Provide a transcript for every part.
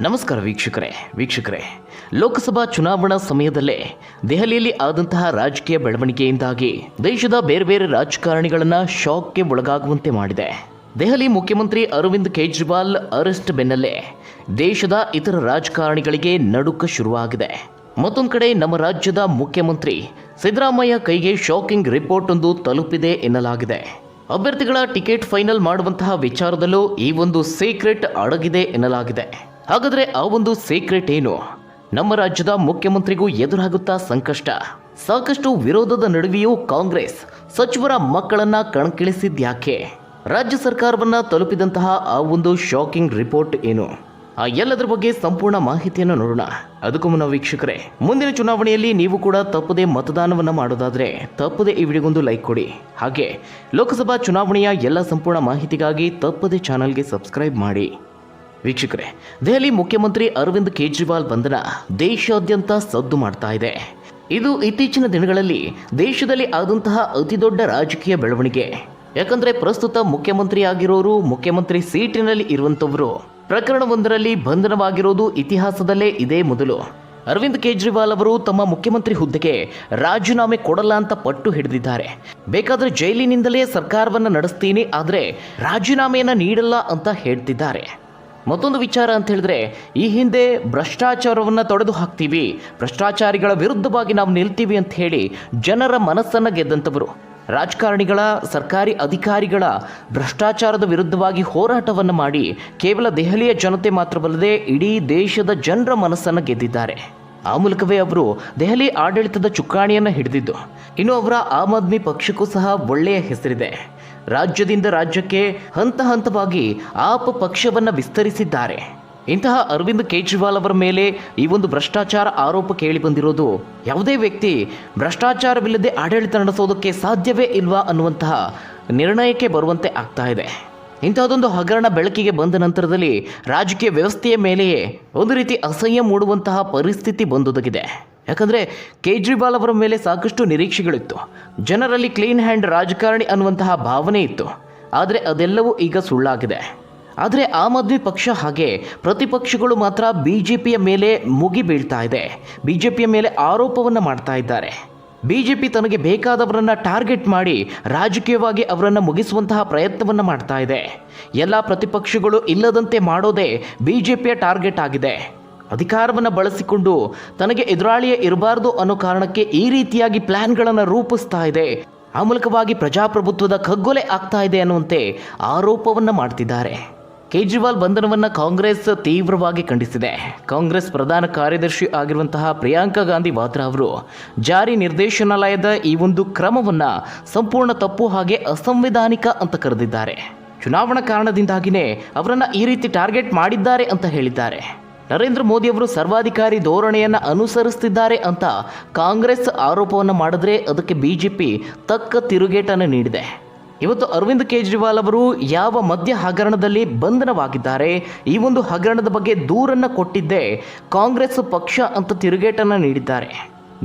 ನಮಸ್ಕಾರ ವೀಕ್ಷಕರೇ ವೀಕ್ಷಕರೇ. ಲೋಕಸಭಾ ಚುನಾವಣಾ ಸಮಯದಲ್ಲೇ ದೆಹಲಿಯಲ್ಲಿ ಆದಂತಹ ರಾಜಕೀಯ ಬೆಳವಣಿಗೆಯಿಂದಾಗಿ ದೇಶದ ಬೇರೆ ಬೇರೆ ರಾಜಕಾರಣಿಗಳನ್ನು ಶಾಕ್ಗೆ ಒಳಗಾಗುವಂತೆ ಮಾಡಿದೆ. ದೆಹಲಿ ಮುಖ್ಯಮಂತ್ರಿ ಅರವಿಂದ್ ಕೇಜ್ರಿವಾಲ್ ಅರೆಸ್ಟ್ ಬೆನ್ನಲ್ಲೇ ದೇಶದ ಇತರ ರಾಜಕಾರಣಿಗಳಿಗೆ ನಡುಕ ಶುರುವಾಗಿದೆ. ಮತ್ತೊಂದು ಕಡೆ ನಮ್ಮ ರಾಜ್ಯದ ಮುಖ್ಯಮಂತ್ರಿ ಸಿದ್ದರಾಮಯ್ಯ ಕೈಗೆ ಶಾಕಿಂಗ್ ರಿಪೋರ್ಟ್ ಒಂದು ತಲುಪಿದೆ ಎನ್ನಲಾಗಿದೆ. ಅಭ್ಯರ್ಥಿಗಳ ಟಿಕೆಟ್ ಫೈನಲ್ ಮಾಡುವಂತಹ ವಿಚಾರದಲ್ಲೂ ಈ ಒಂದು ಸೀಕ್ರೆಟ್ ಅಡಗಿದೆ ಎನ್ನಲಾಗಿದೆ. ಹಾಗಾದ್ರೆ ಆ ಒಂದು ಸೀಕ್ರೆಟ್ ಏನು? ನಮ್ಮ ರಾಜ್ಯದ ಮುಖ್ಯಮಂತ್ರಿಗೂ ಎದುರಾಗುತ್ತಾ ಸಂಕಷ್ಟ. ಸಾಕಷ್ಟು ವಿರೋಧದ ನಡುವೆಯೂ ಕಾಂಗ್ರೆಸ್ ಸಚಿವರ ಮಕ್ಕಳನ್ನ ಕಣಕ್ಕಿಳಿಸಿದ್ಯಾಕೆ ರಾಜ್ಯ ಸರ್ಕಾರವನ್ನ ತಲುಪಿದಂತಹ ಆ ಒಂದು ಶಾಕಿಂಗ್ ರಿಪೋರ್ಟ್ ಏನು? ಆ ಎಲ್ಲದರ ಬಗ್ಗೆ ಸಂಪೂರ್ಣ ಮಾಹಿತಿಯನ್ನು ನೋಡೋಣ. ಅದಕ್ಕೂ ಮುನ್ನ ವೀಕ್ಷಕರೇ, ಮುಂದಿನ ಚುನಾವಣೆಯಲ್ಲಿ ನೀವು ಕೂಡ ತಪ್ಪದೇ ಮತದಾನವನ್ನ ಮಾಡೋದಾದ್ರೆ ತಪ್ಪದೆ ಈ ವಿಡಿಯೋಗೊಂದು ಲೈಕ್ ಕೊಡಿ. ಹಾಗೆ, ಲೋಕಸಭಾ ಚುನಾವಣೆಯ ಎಲ್ಲ ಸಂಪೂರ್ಣ ಮಾಹಿತಿಗಾಗಿ ತಪ್ಪದೆ ಚಾನಲ್ಗೆ ಸಬ್ಸ್ಕ್ರೈಬ್ ಮಾಡಿ. ವೀಕ್ಷಕರೇ, ದೆಹಲಿ ಮುಖ್ಯಮಂತ್ರಿ ಅರವಿಂದ್ ಕೇಜ್ರಿವಾಲ್ ಬಂಧನ ದೇಶಾದ್ಯಂತ ಸದ್ದು ಮಾಡ್ತಾ ಇದೆ. ಇದು ಇತ್ತೀಚಿನ ದಿನಗಳಲ್ಲಿ ದೇಶದಲ್ಲಿ ಆದಂತಹ ಅತಿದೊಡ್ಡ ರಾಜಕೀಯ ಬೆಳವಣಿಗೆ. ಯಾಕಂದ್ರೆ ಪ್ರಸ್ತುತ ಮುಖ್ಯಮಂತ್ರಿ ಆಗಿರೋರು ಮುಖ್ಯಮಂತ್ರಿ ಸೀಟಿನಲ್ಲಿ ಇರುವಂತವರು ಪ್ರಕರಣವೊಂದರಲ್ಲಿ ಬಂಧನವಾಗಿರೋದು ಇತಿಹಾಸದಲ್ಲೇ ಇದೇ ಮೊದಲು. ಅರವಿಂದ್ ಕೇಜ್ರಿವಾಲ್ ಅವರು ತಮ್ಮ ಮುಖ್ಯಮಂತ್ರಿ ಹುದ್ದೆಗೆ ರಾಜೀನಾಮೆ ಕೊಡಲ್ಲ ಅಂತ ಪಟ್ಟು ಹಿಡಿದಿದ್ದಾರೆ. ಬೇಕಾದ್ರೆ ಜೈಲಿನಿಂದಲೇ ಸರ್ಕಾರವನ್ನು ನಡೆಸ್ತೀನಿ, ಆದರೆ ರಾಜೀನಾಮೆಯನ್ನು ನೀಡಲ್ಲ ಅಂತ ಹೇಳ್ತಿದ್ದಾರೆ. ಮತ್ತೊಂದು ವಿಚಾರ ಅಂತ ಹೇಳಿದ್ರೆ, ಈ ಹಿಂದೆ ಭ್ರಷ್ಟಾಚಾರವನ್ನು ತೊಡೆದು ಹಾಕ್ತೀವಿ, ಭ್ರಷ್ಟಾಚಾರಿಗಳ ವಿರುದ್ಧವಾಗಿ ನಾವು ನಿಲ್ತೀವಿ ಅಂತ ಹೇಳಿ ಜನರ ಮನಸ್ಸನ್ನು ಗೆದ್ದಂಥವರು. ರಾಜಕಾರಣಿಗಳ, ಸರ್ಕಾರಿ ಅಧಿಕಾರಿಗಳ ಭ್ರಷ್ಟಾಚಾರದ ವಿರುದ್ಧವಾಗಿ ಹೋರಾಟವನ್ನು ಮಾಡಿ ಕೇವಲ ದೆಹಲಿಯ ಜನತೆ ಮಾತ್ರವಲ್ಲದೆ ಇಡೀ ದೇಶದ ಜನರ ಮನಸ್ಸನ್ನು ಗೆದ್ದಿದ್ದಾರೆ. ಆ ಮೂಲಕವೇ ಅವರು ದೆಹಲಿ ಆಡಳಿತದ ಚುಕ್ಕಾಣಿಯನ್ನು ಹಿಡಿದಿದ್ದು. ಇನ್ನು ಅವರ ಆಮ್ ಆದ್ಮಿ ಪಕ್ಷಕ್ಕೂ ಸಹ ಒಳ್ಳೆಯ ಹೆಸರಿದೆ. ರಾಜ್ಯದಿಂದ ರಾಜ್ಯಕ್ಕೆ ಹಂತ ಹಂತವಾಗಿ ಆಪ್ ಪಕ್ಷವನ್ನು ವಿಸ್ತರಿಸಿದ್ದಾರೆ. ಇಂತಹ ಅರವಿಂದ್ ಕೇಜ್ರಿವಾಲ್ ಅವರ ಮೇಲೆ ಈ ಒಂದು ಭ್ರಷ್ಟಾಚಾರ ಆರೋಪ ಕೇಳಿ ಬಂದಿರೋದು ಯಾವುದೇ ವ್ಯಕ್ತಿ ಭ್ರಷ್ಟಾಚಾರವಿಲ್ಲದೆ ಆಡಳಿತ ನಡೆಸೋದಕ್ಕೆ ಸಾಧ್ಯವೇ ಇಲ್ವಾ ಅನ್ನುವಂತಹ ನಿರ್ಣಯಕ್ಕೆ ಬರುವಂತೆ ಆಗ್ತಾ ಇದೆ. ಇಂತಹದೊಂದು ಹಗರಣ ಬೆಳಕಿಗೆ ಬಂದ ನಂತರದಲ್ಲಿ ರಾಜಕೀಯ ವ್ಯವಸ್ಥೆಯ ಮೇಲೆಯೇ ಒಂದು ರೀತಿ ಅಸಹ್ಯ ಮೂಡುವಂತಹ ಪರಿಸ್ಥಿತಿ ಬಂದೊದಗಿದೆ. ಯಾಕಂದರೆ ಕೇಜ್ರಿವಾಲ್ ಅವರ ಮೇಲೆ ಸಾಕಷ್ಟು ನಿರೀಕ್ಷೆಗಳಿತ್ತು. ಜನರಲ್ಲಿ ಕ್ಲೀನ್ ಹ್ಯಾಂಡ್ ರಾಜಕಾರಣಿ ಅನ್ನುವಂತಹ ಭಾವನೆ ಇತ್ತು. ಆದರೆ ಅದೆಲ್ಲವೂ ಈಗ ಸುಳ್ಳಾಗಿದೆ. ಆದರೆ ಆಮ್ ಆದ್ಮಿ ಪಕ್ಷ ಹಾಗೆ ಪ್ರತಿಪಕ್ಷಗಳು ಮಾತ್ರ ಬಿ ಜೆ ಪಿಯ ಮೇಲೆ ಮುಗಿ ಬೀಳ್ತಾ ಇದೆ. ಬಿ ಜೆ ಪಿಯ ಮೇಲೆ ಆರೋಪವನ್ನು ಮಾಡ್ತಾ ಇದ್ದಾರೆ. ಬಿ ಜೆ ಪಿ ತನಗೆ ಬೇಕಾದವರನ್ನು ಟಾರ್ಗೆಟ್ ಮಾಡಿ ರಾಜಕೀಯವಾಗಿ ಅವರನ್ನು ಮುಗಿಸುವಂತಹ ಪ್ರಯತ್ನವನ್ನು ಮಾಡ್ತಾ ಇದೆ. ಎಲ್ಲ ಪ್ರತಿಪಕ್ಷಗಳು ಇಲ್ಲದಂತೆ ಮಾಡೋದೇ ಬಿ ಜೆ ಪಿಯ ಟಾರ್ಗೆಟ್ ಆಗಿದೆ. ಅಧಿಕಾರವನ್ನು ಬಳಸಿಕೊಂಡು ತನಗೆ ಎದುರಾಳಿಯೇ ಇರಬಾರದು ಅನ್ನೋ ಕಾರಣಕ್ಕೆ ಈ ರೀತಿಯಾಗಿ ಪ್ಲಾನ್ಗಳನ್ನು ರೂಪಿಸ್ತಾ ಇದೆ. ಆ ಮೂಲಕವಾಗಿ ಪ್ರಜಾಪ್ರಭುತ್ವದ ಕಗ್ಗೊಲೆ ಆಗ್ತಾ ಇದೆ ಅನ್ನುವಂತೆ ಆರೋಪವನ್ನು ಮಾಡ್ತಿದ್ದಾರೆ. ಕೇಜ್ರಿವಾಲ್ ಬಂಧನವನ್ನ ಕಾಂಗ್ರೆಸ್ ತೀವ್ರವಾಗಿ ಖಂಡಿಸಿದೆ. ಕಾಂಗ್ರೆಸ್ ಪ್ರಧಾನ ಕಾರ್ಯದರ್ಶಿ ಆಗಿರುವಂತಹ ಪ್ರಿಯಾಂಕಾ ಗಾಂಧಿ ವಾದ್ರಾ ಅವರು ಜಾರಿ ನಿರ್ದೇಶನಾಲಯದ ಈ ಒಂದು ಕ್ರಮವನ್ನ ಸಂಪೂರ್ಣ ತಪ್ಪು ಹಾಗೆ ಅಸಂವಿಧಾನಿಕ ಅಂತ ಕರೆದಿದ್ದಾರೆ. ಚುನಾವಣಾ ಕಾರಣದಿಂದಾಗಿನೇ ಅವರನ್ನು ಈ ರೀತಿ ಟಾರ್ಗೆಟ್ ಮಾಡಿದ್ದಾರೆ ಅಂತ ಹೇಳಿದ್ದಾರೆ. ನರೇಂದ್ರ ಮೋದಿಯವರು ಸರ್ವಾಧಿಕಾರಿ ಧೋರಣೆಯನ್ನು ಅನುಸರಿಸುತ್ತಿದ್ದಾರೆ ಅಂತ ಕಾಂಗ್ರೆಸ್ ಆರೋಪವನ್ನು ಮಾಡಿದ್ರೆ ಅದಕ್ಕೆ ಬಿಜೆಪಿ ತಕ್ಕ ತಿರುಗೇಟನ್ನು ನೀಡಿದೆ. ಇವತ್ತು ಅರವಿಂದ್ ಕೇಜ್ರಿವಾಲ್ ಅವರು ಯಾವ ಮದ್ಯ ಹಗರಣದಲ್ಲಿ ಬಂಧನವಾಗಿದ್ದಾರೆ, ಈ ಒಂದು ಹಗರಣದ ಬಗ್ಗೆ ದೂರನ್ನು ಕೊಟ್ಟಿದ್ದೇ ಕಾಂಗ್ರೆಸ್ ಪಕ್ಷ ಅಂತ ತಿರುಗೇಟನ್ನು ನೀಡಿದ್ದಾರೆ.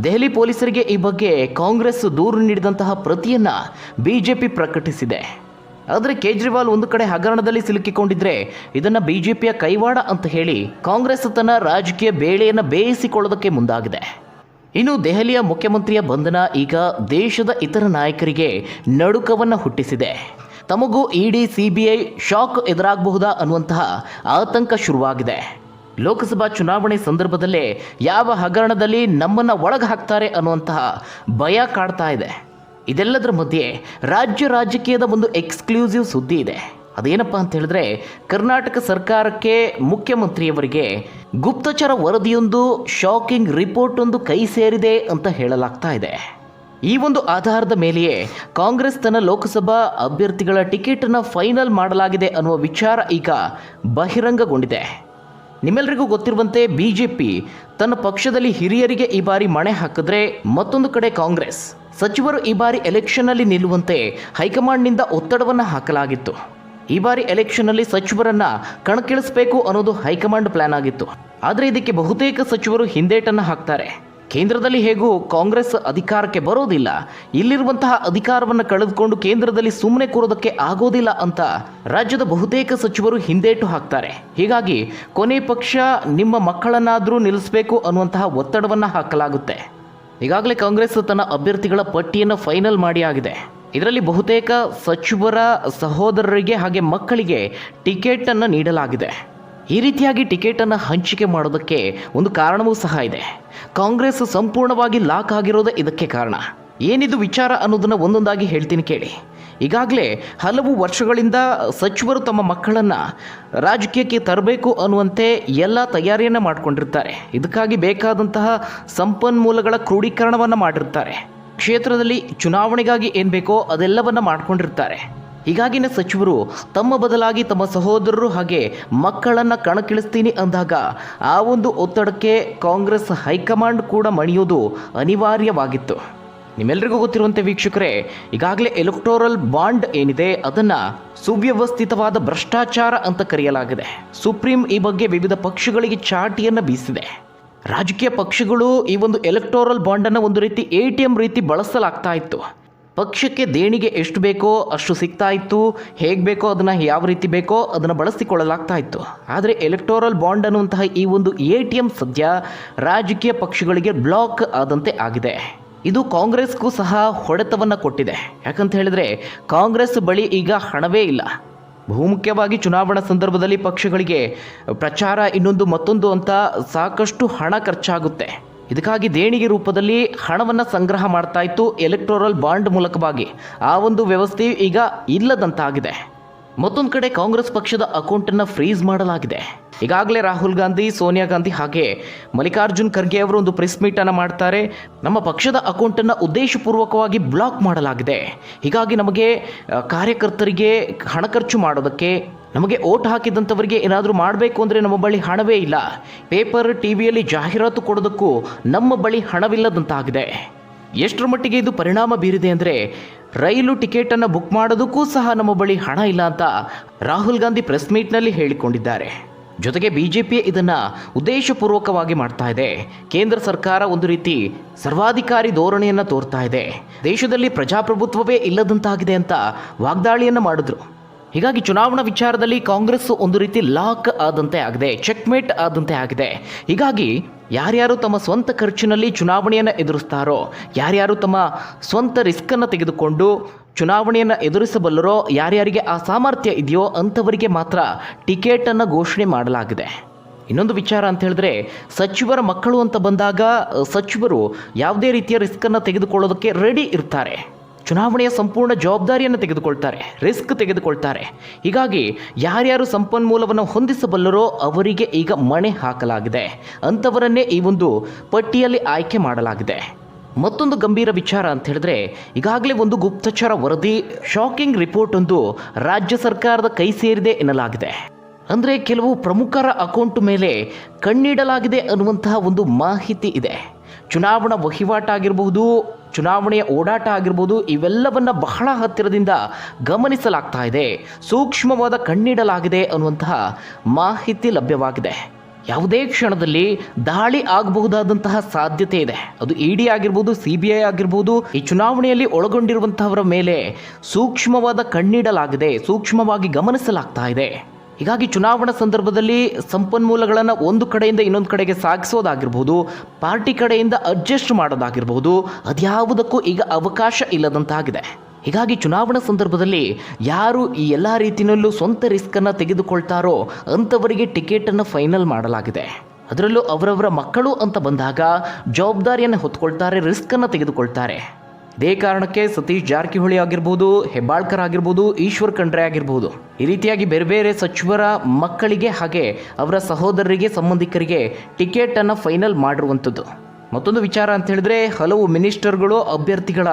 ದೆಹಲಿ ಪೊಲೀಸರಿಗೆ ಈ ಬಗ್ಗೆ ಕಾಂಗ್ರೆಸ್ ದೂರು ನೀಡಿದಂತಹ ಪ್ರತಿಯನ್ನ ಬಿಜೆಪಿ ಪ್ರಕಟಿಸಿದೆ. ಆದರೆ ಕೇಜ್ರಿವಾಲ್ ಒಂದು ಕಡೆ ಹಗರಣದಲ್ಲಿ ಸಿಲುಕಿಕೊಂಡಿದ್ರೆ ಇದನ್ನು ಬಿಜೆಪಿಯ ಕೈವಾಡ ಅಂತ ಹೇಳಿ ಕಾಂಗ್ರೆಸ್ ತನ್ನ ರಾಜಕೀಯ ಬೇಳೆಯನ್ನು ಬೇಯಿಸಿಕೊಳ್ಳೋದಕ್ಕೆ ಮುಂದಾಗಿದೆ. ಇನ್ನು ದೆಹಲಿಯ ಮುಖ್ಯಮಂತ್ರಿಯ ಬಂಧನ ಈಗ ದೇಶದ ಇತರ ನಾಯಕರಿಗೆ ನಡುಕವನ್ನು ಹುಟ್ಟಿಸಿದೆ. ತಮಗೂ ಇಡಿ, ಸಿಬಿಐ ಶಾಕ್ ಎದುರಾಗಬಹುದಾ ಅನ್ನುವಂತಹ ಆತಂಕ ಶುರುವಾಗಿದೆ. ಲೋಕಸಭಾ ಚುನಾವಣೆ ಸಂದರ್ಭದಲ್ಲೇ ಯಾವ ಹಗರಣದಲ್ಲಿ ನಮ್ಮನ್ನು ಒಳಗೆ ಹಾಕ್ತಾರೆ ಅನ್ನುವಂತಹ ಭಯ ಕಾಡ್ತಾ ಇದೆ. ಇದೆಲ್ಲದರ ಮಧ್ಯೆ ರಾಜ್ಯ ರಾಜಕೀಯದ ಒಂದು ಎಕ್ಸ್ಕ್ಲೂಸಿವ್ ಸುದ್ದಿ ಇದೆ. ಅದೇನಪ್ಪ ಅಂತ ಹೇಳಿದ್ರೆ, ಕರ್ನಾಟಕ ಸರ್ಕಾರಕ್ಕೆ ಮುಖ್ಯಮಂತ್ರಿಯವರಿಗೆ ಗುಪ್ತಚರ ವರದಿಯೊಂದು ಶಾಕಿಂಗ್ ರಿಪೋರ್ಟ್ ಒಂದು ಕೈ ಸೇರಿದೆ ಅಂತ ಹೇಳಲಾಗ್ತಾ ಇದೆ. ಈ ಒಂದು ಆಧಾರದ ಮೇಲೆಯೇ ಕಾಂಗ್ರೆಸ್ ತನ್ನ ಲೋಕಸಭಾ ಅಭ್ಯರ್ಥಿಗಳ ಟಿಕೆಟನ್ನು ಫೈನಲ್ ಮಾಡಲಾಗಿದೆ ಅನ್ನುವ ವಿಚಾರ ಈಗ ಬಹಿರಂಗಗೊಂಡಿದೆ. ನಿಮ್ಮೆಲ್ಲರಿಗೂ ಗೊತ್ತಿರುವಂತೆ ಬಿಜೆಪಿ ತನ್ನ ಪಕ್ಷದಲ್ಲಿ ಹಿರಿಯರಿಗೆ ಈ ಬಾರಿ ಮಣೆ ಹಾಕಿದ್ರೆ ಮತ್ತೊಂದು ಕಡೆ ಕಾಂಗ್ರೆಸ್ ಸಚಿವರು ಈ ಬಾರಿ ಎಲೆಕ್ಷನ್ನಲ್ಲಿ ನಿಲ್ಲುವಂತೆ ಹೈಕಮಾಂಡ್ನಿಂದ ಒತ್ತಡವನ್ನು ಹಾಕಲಾಗಿತ್ತು. ಈ ಬಾರಿ ಎಲೆಕ್ಷನ್ನಲ್ಲಿ ಸಚಿವರನ್ನು ಕಣಕ್ಕಿಳಿಸಬೇಕು ಅನ್ನೋದು ಹೈಕಮಾಂಡ್ ಪ್ಲಾನ್ ಆಗಿತ್ತು. ಆದರೆ ಇದಕ್ಕೆ ಬಹುತೇಕ ಸಚಿವರು ಹಿಂದೇಟನ್ನು ಹಾಕ್ತಾರೆ. ಕೇಂದ್ರದಲ್ಲಿ ಹೇಗೂ ಕಾಂಗ್ರೆಸ್ ಅಧಿಕಾರಕ್ಕೆ ಬರೋದಿಲ್ಲ. ಇಲ್ಲಿರುವಂತಹ ಅಧಿಕಾರವನ್ನು ಕಳೆದುಕೊಂಡು ಕೇಂದ್ರದಲ್ಲಿ ಸುಮ್ಮನೆ ಕೂರೋದಕ್ಕೆ ಆಗೋದಿಲ್ಲ ಅಂತ ರಾಜ್ಯದ ಬಹುತೇಕ ಸಚಿವರು ಹಿಂದೇಟು ಹಾಕ್ತಾರೆ. ಹೀಗಾಗಿ ಕೊನೆ ಪಕ್ಷ ನಿಮ್ಮ ಮಕ್ಕಳನ್ನಾದರೂ ನಿಲ್ಲಿಸಬೇಕು ಅನ್ನುವಂತಹ ಒತ್ತಡವನ್ನು ಹಾಕಲಾಗುತ್ತೆ. ಈಗಾಗಲೇ ಕಾಂಗ್ರೆಸ್ ತನ್ನ ಅಭ್ಯರ್ಥಿಗಳ ಪಟ್ಟಿಯನ್ನು ಫೈನಲ್ ಮಾಡಿ ಆಗಿದೆ. ಇದರಲ್ಲಿ ಬಹುತೇಕ ಸಚಿವರ ಸಹೋದರರಿಗೆ ಹಾಗೆ ಮಕ್ಕಳಿಗೆ ಟಿಕೆಟನ್ನು ನೀಡಲಾಗಿದೆ. ಈ ರೀತಿಯಾಗಿ ಟಿಕೆಟನ್ನು ಹಂಚಿಕೆ ಮಾಡೋದಕ್ಕೆ ಒಂದು ಕಾರಣವೂ ಸಹ ಇದೆ. ಕಾಂಗ್ರೆಸ್ ಸಂಪೂರ್ಣವಾಗಿ ಲಾಕ್ ಆಗಿರೋದೇ ಇದಕ್ಕೆ ಕಾರಣ. ಏನಿದು ವಿಚಾರ ಅನ್ನೋದನ್ನು ಒಂದೊಂದಾಗಿ ಹೇಳ್ತೀನಿ ಕೇಳಿ. ಈಗಾಗಲೇ ಹಲವು ವರ್ಷಗಳಿಂದ ಸಚಿವರು ತಮ್ಮ ಮಕ್ಕಳನ್ನು ರಾಜಕೀಯಕ್ಕೆ ತರಬೇಕು ಅನ್ನುವಂತೆ ಎಲ್ಲ ತಯಾರಿಯನ್ನು ಮಾಡಿಕೊಂಡಿರ್ತಾರೆ. ಇದಕ್ಕಾಗಿ ಬೇಕಾದಂತಹ ಸಂಪನ್ಮೂಲಗಳ ಕ್ರೋಢೀಕರಣವನ್ನು ಮಾಡಿರ್ತಾರೆ. ಕ್ಷೇತ್ರದಲ್ಲಿ ಚುನಾವಣೆಗಾಗಿ ಏನು ಬೇಕೋ ಅದೆಲ್ಲವನ್ನು ಮಾಡಿಕೊಂಡಿರ್ತಾರೆ. ಹೀಗಾಗಿನ ಸಚಿವರು ತಮ್ಮ ಬದಲಾಗಿ ತಮ್ಮ ಸಹೋದರರು ಹಾಗೆ ಮಕ್ಕಳನ್ನು ಕಣಕ್ಕಿಳಿಸ್ತೀನಿ ಅಂದಾಗ ಆ ಒಂದು ಒತ್ತಡಕ್ಕೆ ಕಾಂಗ್ರೆಸ್ ಹೈಕಮಾಂಡ್ ಕೂಡ ಮಣಿಯೋದು ಅನಿವಾರ್ಯವಾಗಿತ್ತು. ನಿಮ್ಮೆಲ್ಲರಿಗೂ ಗೊತ್ತಿರುವಂತೆ ವೀಕ್ಷಕರೇ, ಈಗಾಗಲೇ ಎಲೆಕ್ಟೋರಲ್ ಬಾಂಡ್ ಏನಿದೆ, ಅದನ್ನು ಸುವ್ಯವಸ್ಥಿತವಾದ ಭ್ರಷ್ಟಾಚಾರ ಅಂತ ಕರೆಯಲಾಗಿದೆ. ಸುಪ್ರೀಂ ಈ ಬಗ್ಗೆ ವಿವಿಧ ಪಕ್ಷಗಳಿಗೆ ಚಾಟಿಯನ್ನು ಬೀಸಿದೆ. ರಾಜಕೀಯ ಪಕ್ಷಗಳು ಈ ಒಂದು ಎಲೆಕ್ಟೋರಲ್ ಬಾಂಡನ್ನು ಒಂದು ರೀತಿ ಎ ಟಿ ಎಂ ರೀತಿ ಬಳಸಲಾಗ್ತಾ ಇತ್ತು. ಪಕ್ಷಕ್ಕೆ ದೇಣಿಗೆ ಎಷ್ಟು ಬೇಕೋ ಅಷ್ಟು ಸಿಗ್ತಾ ಇತ್ತು, ಹೇಗೆ ಬೇಕೋ ಅದನ್ನು ಯಾವ ರೀತಿ ಬೇಕೋ ಅದನ್ನು ಬಳಸಿಕೊಳ್ಳಲಾಗ್ತಾ ಇತ್ತು. ಆದರೆ ಎಲೆಕ್ಟೋರಲ್ ಬಾಂಡ್ ಅನ್ನುವಂತಹ ಈ ಒಂದು ಎ ಟಿ ಎಂ ಸದ್ಯ ರಾಜಕೀಯ ಪಕ್ಷಗಳಿಗೆ ಬ್ಲಾಕ್ ಆದಂತೆ ಆಗಿದೆ. ಇದು ಕಾಂಗ್ರೆಸ್ಗೂ ಸಹ ಹೊಡೆತವನ್ನು ಕೊಟ್ಟಿದೆ. ಯಾಕಂತ ಹೇಳಿದರೆ ಕಾಂಗ್ರೆಸ್ ಬಳಿ ಈಗ ಹಣವೇ ಇಲ್ಲ. ಬಹುಮುಖ್ಯವಾಗಿ ಚುನಾವಣಾ ಸಂದರ್ಭದಲ್ಲಿ ಪಕ್ಷಗಳಿಗೆ ಪ್ರಚಾರ ಇನ್ನೊಂದು ಮತ್ತೊಂದು ಅಂತ ಸಾಕಷ್ಟು ಹಣ ಖರ್ಚಾಗುತ್ತೆ. ಇದಕ್ಕಾಗಿ ದೇಣಿಗೆ ರೂಪದಲ್ಲಿ ಹಣವನ್ನು ಸಂಗ್ರಹ ಮಾಡ್ತಾ ಇತ್ತು ಎಲೆಕ್ಟೋರಲ್ ಬಾಂಡ್ ಮೂಲಕವಾಗಿ. ಆ ಒಂದು ವ್ಯವಸ್ಥೆ ಈಗ ಇಲ್ಲದಂತಾಗಿದೆ. ಮತ್ತೊಂದು ಕಡೆ ಕಾಂಗ್ರೆಸ್ ಪಕ್ಷದ ಅಕೌಂಟನ್ನು ಫ್ರೀಸ್ ಮಾಡಲಾಗಿದೆ. ಈಗಾಗಲೇ ರಾಹುಲ್ ಗಾಂಧಿ, ಸೋನಿಯಾ ಗಾಂಧಿ ಹಾಗೆ ಮಲ್ಲಿಕಾರ್ಜುನ್ ಖರ್ಗೆ ಅವರು ಒಂದು ಪ್ರೆಸ್ ಮೀಟ್ ಅನ್ನು ಮಾಡ್ತಾರೆ. ನಮ್ಮ ಪಕ್ಷದ ಅಕೌಂಟನ್ನು ಉದ್ದೇಶಪೂರ್ವಕವಾಗಿ ಬ್ಲಾಕ್ ಮಾಡಲಾಗಿದೆ. ಹೀಗಾಗಿ ನಮಗೆ ಕಾರ್ಯಕರ್ತರಿಗೆ ಹಣ ಖರ್ಚು ಮಾಡೋದಕ್ಕೆ, ನಮಗೆ ಓಟ್ ಹಾಕಿದಂಥವರಿಗೆ ಏನಾದರೂ ಮಾಡಬೇಕು ಅಂದರೆ ನಮ್ಮ ಬಳಿ ಹಣವೇ ಇಲ್ಲ. ಪೇಪರ್ ಟಿ ವಿಯಲ್ಲಿ ಜಾಹೀರಾತು ಕೊಡೋದಕ್ಕೂ ನಮ್ಮ ಬಳಿ ಹಣವಿಲ್ಲದಂತಾಗಿದೆ. ಎಷ್ಟರ ಮಟ್ಟಿಗೆ ಇದು ಪರಿಣಾಮ ಬೀರಿದೆ ಅಂದರೆ ರೈಲು ಟಿಕೆಟನ್ನು ಬುಕ್ ಮಾಡೋದಕ್ಕೂ ಸಹ ನಮ್ಮ ಬಳಿ ಹಣ ಇಲ್ಲ ಅಂತ ರಾಹುಲ್ ಗಾಂಧಿ ಪ್ರೆಸ್ ಮೀಟ್ನಲ್ಲಿ ಹೇಳಿಕೊಂಡಿದ್ದಾರೆ. ಜೊತೆಗೆ ಬಿ ಜೆ ಪಿ ಇದನ್ನು ಉದ್ದೇಶಪೂರ್ವಕವಾಗಿ ಮಾಡ್ತಾ ಇದೆ. ಕೇಂದ್ರ ಸರ್ಕಾರ ಒಂದು ರೀತಿ ಸರ್ವಾಧಿಕಾರಿ ಧೋರಣೆಯನ್ನು ತೋರ್ತಾ ಇದೆ. ದೇಶದಲ್ಲಿ ಪ್ರಜಾಪ್ರಭುತ್ವವೇ ಇಲ್ಲದಂತಾಗಿದೆ ಅಂತ ವಾಗ್ದಾಳಿಯನ್ನು ಮಾಡಿದ್ರು. ಹೀಗಾಗಿ ಚುನಾವಣಾ ವಿಚಾರದಲ್ಲಿ ಕಾಂಗ್ರೆಸ್ ಒಂದು ರೀತಿ ಲಾಕ್ ಆದಂತೆ ಆಗಿದೆ ಚೆಕ್ಮೇಟ್ ಆದಂತೆ ಆಗಿದೆ. ಹೀಗಾಗಿ ಯಾರ್ಯಾರು ತಮ್ಮ ಸ್ವಂತ ಖರ್ಚಿನಲ್ಲಿ ಚುನಾವಣೆಯನ್ನು ಎದುರಿಸ್ತಾರೋ, ಯಾರ್ಯಾರು ತಮ್ಮ ಸ್ವಂತ ರಿಸ್ಕನ್ನು ತೆಗೆದುಕೊಂಡು ಚುನಾವಣೆಯನ್ನು ಎದುರಿಸಬಲ್ಲರೋ, ಯಾರ್ಯಾರಿಗೆ ಆ ಸಾಮರ್ಥ್ಯ ಇದೆಯೋ ಅಂಥವರಿಗೆ ಮಾತ್ರ ಟಿಕೆಟನ್ನು ಘೋಷಣೆ ಮಾಡಲಾಗಿದೆ. ಇನ್ನೊಂದು ವಿಚಾರ ಅಂತ ಹೇಳಿದ್ರೆ, ಸಚಿವರ ಮಕ್ಕಳು ಅಂತ ಬಂದಾಗ, ಸಚಿವರು ಯಾವುದೇ ರೀತಿಯ ರಿಸ್ಕನ್ನು ತೆಗೆದುಕೊಳ್ಳೋದಕ್ಕೆ ರೆಡಿ ಇರ್ತಾರೆ. ಚುನಾವಣೆಯ ಸಂಪೂರ್ಣ ಜವಾಬ್ದಾರಿಯನ್ನು ತೆಗೆದುಕೊಳ್ತಾರೆ ರಿಸ್ಕ್ ತೆಗೆದುಕೊಳ್ತಾರೆ. ಹೀಗಾಗಿ ಯಾರ್ಯಾರು ಸಂಪನ್ಮೂಲವನ್ನು ಹೊಂದಿಸಬಲ್ಲರೋ ಅವರಿಗೆ ಈಗ ಮಣೆ ಹಾಕಲಾಗಿದೆ. ಅಂಥವರನ್ನೇ ಈ ಒಂದು ಪಟ್ಟಿಯಲ್ಲಿ ಆಯ್ಕೆ ಮಾಡಲಾಗಿದೆ. ಮತ್ತೊಂದು ಗಂಭೀರ ವಿಚಾರ ಅಂತ ಹೇಳಿದ್ರೆ, ಈಗಾಗಲೇ ಒಂದು ಗುಪ್ತಚರ ವರದಿ ಶಾಕಿಂಗ್ ರಿಪೋರ್ಟ್ ಒಂದು ರಾಜ್ಯ ಸರ್ಕಾರದ ಕೈ ಸೇರಿದೆ ಎನ್ನಲಾಗಿದೆ. ಅಂದರೆ ಕೆಲವು ಪ್ರಮುಖರ ಅಕೌಂಟ್ ಮೇಲೆ ಕಣ್ಣಿಡಲಾಗಿದೆ ಅನ್ನುವಂತಹ ಒಂದು ಮಾಹಿತಿ ಇದೆ. ಚುನಾವಣಾ ವಹಿವಾಟಾಗಿರಬಹುದು ಚುನಾವಣೆಯ ಓಡಾಟ ಆಗಿರ್ಬೋದು, ಇವೆಲ್ಲವನ್ನು ಬಹಳ ಹತ್ತಿರದಿಂದ ಗಮನಿಸಲಾಗ್ತಾ ಇದೆ. ಸೂಕ್ಷ್ಮವಾದ ಕಣ್ಣಿಡಲಾಗಿದೆ ಅನ್ನುವಂತಹ ಮಾಹಿತಿ ಲಭ್ಯವಾಗಿದೆ. ಯಾವುದೇ ಕ್ಷಣದಲ್ಲಿ ದಾಳಿ ಆಗಬಹುದಾದಂತಹ ಸಾಧ್ಯತೆ ಇದೆ. ಅದು ಇ ಡಿ ಆಗಿರ್ಬೋದು, ಸಿ ಬಿ ಐ ಆಗಿರ್ಬೋದು, ಈ ಚುನಾವಣೆಯಲ್ಲಿ ಒಳಗೊಂಡಿರುವಂತಹವರ ಮೇಲೆ ಸೂಕ್ಷ್ಮವಾದ ಕಣ್ಣಿಡಲಾಗಿದೆ, ಸೂಕ್ಷ್ಮವಾಗಿ ಗಮನಿಸಲಾಗ್ತಾ ಇದೆ. ಹೀಗಾಗಿ ಚುನಾವಣಾ ಸಂದರ್ಭದಲ್ಲಿ ಸಂಪನ್ಮೂಲಗಳನ್ನು ಒಂದು ಕಡೆಯಿಂದ ಇನ್ನೊಂದು ಕಡೆಗೆ ಸಾಗಿಸೋದಾಗಿರ್ಬೋದು, ಪಾರ್ಟಿ ಕಡೆಯಿಂದ ಅಡ್ಜಸ್ಟ್ ಮಾಡೋದಾಗಿರ್ಬೋದು, ಅದ್ಯಾವುದಕ್ಕೂ ಈಗ ಅವಕಾಶ ಇಲ್ಲದಂತಾಗಿದೆ. ಹೀಗಾಗಿ ಚುನಾವಣಾ ಸಂದರ್ಭದಲ್ಲಿ ಯಾರು ಈ ಎಲ್ಲ ರೀತಿಯಲ್ಲೂ ಸ್ವಂತ ರಿಸ್ಕನ್ನು ತೆಗೆದುಕೊಳ್ತಾರೋ ಅಂಥವರಿಗೆ ಟಿಕೆಟನ್ನು ಫೈನಲ್ ಮಾಡಲಾಗಿದೆ. ಅದರಲ್ಲೂ ಅವರವರ ಮಕ್ಕಳು ಅಂತ ಬಂದಾಗ ಜವಾಬ್ದಾರಿಯನ್ನು ಹೊತ್ಕೊಳ್ತಾರೆ ರಿಸ್ಕನ್ನು ತೆಗೆದುಕೊಳ್ತಾರೆ. ಇದೇ ಕಾರಣಕ್ಕೆ ಸತೀಶ್ ಜಾರಕಿಹೊಳಿ ಆಗಿರ್ಬೋದು, ಹೆಬ್ಬಾಳ್ಕರ್ ಆಗಿರ್ಬೋದು, ಈಶ್ವರ್ ಖಂಡ್ರೆ ಆಗಿರ್ಬೋದು. ಈ ರೀತಿಯಾಗಿ ಬೇರೆ ಬೇರೆ ಸಚಿವರ ಮಕ್ಕಳಿಗೆ ಹಾಗೆ ಅವರ ಸಹೋದರರಿಗೆ, ಸಂಬಂಧಿಕರಿಗೆ ಟಿಕೆಟನ್ನು ಫೈನಲ್ ಮಾಡಿರುವಂಥದ್ದು. ಮತ್ತೊಂದು ವಿಚಾರ ಅಂತ ಹೇಳಿದ್ರೆ, ಹಲವು ಮಿನಿಸ್ಟರ್ಗಳು, ಅಭ್ಯರ್ಥಿಗಳ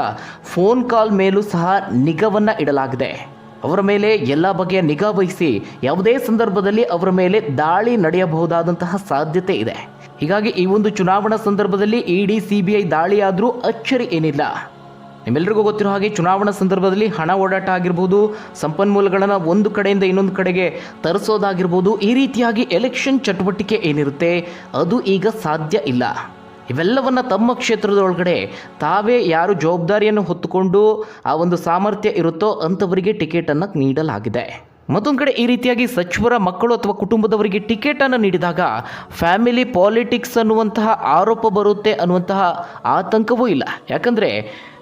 ಫೋನ್ ಕಾಲ್ ಮೇಲೂ ಸಹ ನಿಗವನ್ನ ಇಡಲಾಗಿದೆ. ಅವರ ಮೇಲೆ ಎಲ್ಲ ಬಗೆಯ ನಿಗಾ ವಹಿಸಿ ಯಾವುದೇ ಸಂದರ್ಭದಲ್ಲಿ ಅವರ ಮೇಲೆ ದಾಳಿ ನಡೆಯಬಹುದಾದಂತಹ ಸಾಧ್ಯತೆ ಇದೆ. ಹೀಗಾಗಿ ಈ ಒಂದು ಚುನಾವಣಾ ಸಂದರ್ಭದಲ್ಲಿ ಇಡಿ, ಸಿಬಿಐ ದಾಳಿಯಾದರೂ ಅಚ್ಚರಿ ಏನಿಲ್ಲ. ನಿಮ್ಮೆಲ್ಲರಿಗೂ ಗೊತ್ತಿರೋ ಹಾಗೆ ಚುನಾವಣಾ ಸಂದರ್ಭದಲ್ಲಿ ಹಣ ಓಡಾಟ ಆಗಿರ್ಬೋದು, ಸಂಪನ್ಮೂಲಗಳನ್ನು ಒಂದು ಕಡೆಯಿಂದ ಇನ್ನೊಂದು ಕಡೆಗೆ ತರಿಸೋದಾಗಿರ್ಬೋದು, ಈ ರೀತಿಯಾಗಿ ಎಲೆಕ್ಷನ್ ಚಟುವಟಿಕೆ ಏನಿರುತ್ತೆ, ಅದು ಈಗ ಸಾಧ್ಯ ಇಲ್ಲ. ಇವೆಲ್ಲವನ್ನು ತಮ್ಮ ಕ್ಷೇತ್ರದೊಳಗಡೆ ತಾವೇ ಯಾರು ಜವಾಬ್ದಾರಿಯನ್ನು ಹೊತ್ತುಕೊಂಡು ಆ ಒಂದು ಸಾಮರ್ಥ್ಯ ಇರುತ್ತೋ ಅಂಥವರಿಗೆ ಟಿಕೆಟನ್ನು ನೀಡಲಾಗಿದೆ. ಮತ್ತೊಂದು ಕಡೆ ಈ ರೀತಿಯಾಗಿ ಸಚಿವರ ಮಕ್ಕಳು ಅಥವಾ ಕುಟುಂಬದವರಿಗೆ ಟಿಕೆಟನ್ನು ನೀಡಿದಾಗ ಫ್ಯಾಮಿಲಿ ಪಾಲಿಟಿಕ್ಸ್ ಅನ್ನುವಂತಹ ಆರೋಪ ಬರುತ್ತೆ ಅನ್ನುವಂತಹ ಆತಂಕವೂ ಇಲ್ಲ. ಯಾಕಂದರೆ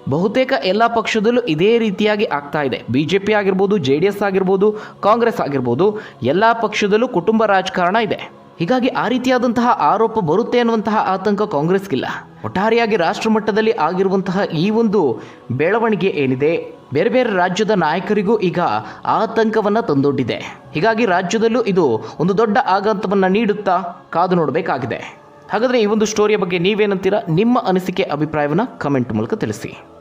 ಬಹುತೇಕ ಎಲ್ಲ ಪಕ್ಷದಲ್ಲೂ ಇದೇ ರೀತಿಯಾಗಿ ಆಗ್ತಾ ಇದೆ. ಬಿ ಜೆ ಪಿ ಆಗಿರ್ಬೋದು ಜೆ ಡಿ ಎಸ್ ಆಗಿರ್ಬೋದು, ಕಾಂಗ್ರೆಸ್ ಆಗಿರ್ಬೋದು, ಎಲ್ಲ ಪಕ್ಷದಲ್ಲೂ ಕುಟುಂಬ ರಾಜಕಾರಣ ಇದೆ. ಹೀಗಾಗಿ ಆ ರೀತಿಯಾದಂತಹ ಆರೋಪ ಬರುತ್ತೆ ಅನ್ನುವಂತಹ ಆತಂಕ ಕಾಂಗ್ರೆಸ್ಗಿಲ್ಲ. ಒಟ್ಟಾರೆಯಾಗಿ ರಾಷ್ಟ್ರ ಮಟ್ಟದಲ್ಲಿ ಆಗಿರುವಂತಹ ಈ ಒಂದು ಬೆಳವಣಿಗೆ ಏನಿದೆ, ಬೇರೆ ಬೇರೆ ರಾಜ್ಯದ ನಾಯಕರಿಗೂ ಈಗ ಆತಂಕವನ್ನು ತಂದೊಡ್ಡಿದೆ. ಹೀಗಾಗಿ ರಾಜ್ಯದಲ್ಲೂ ಇದು ಒಂದು ದೊಡ್ಡ ಆಘಾತವನ್ನು ನೀಡುತ್ತಾ ಕಾದು ನೋಡಬೇಕಾಗಿದೆ. ಹಾಗಾದರೆ ಈ ಒಂದು ಸ್ಟೋರಿಯ ಬಗ್ಗೆ ನೀವೇನಂತೀರಾ? ನಿಮ್ಮ ಅನಿಸಿಕೆ ಅಭಿಪ್ರಾಯವನ್ನು ಕಮೆಂಟ್ ಮೂಲಕ ತಿಳಿಸಿ.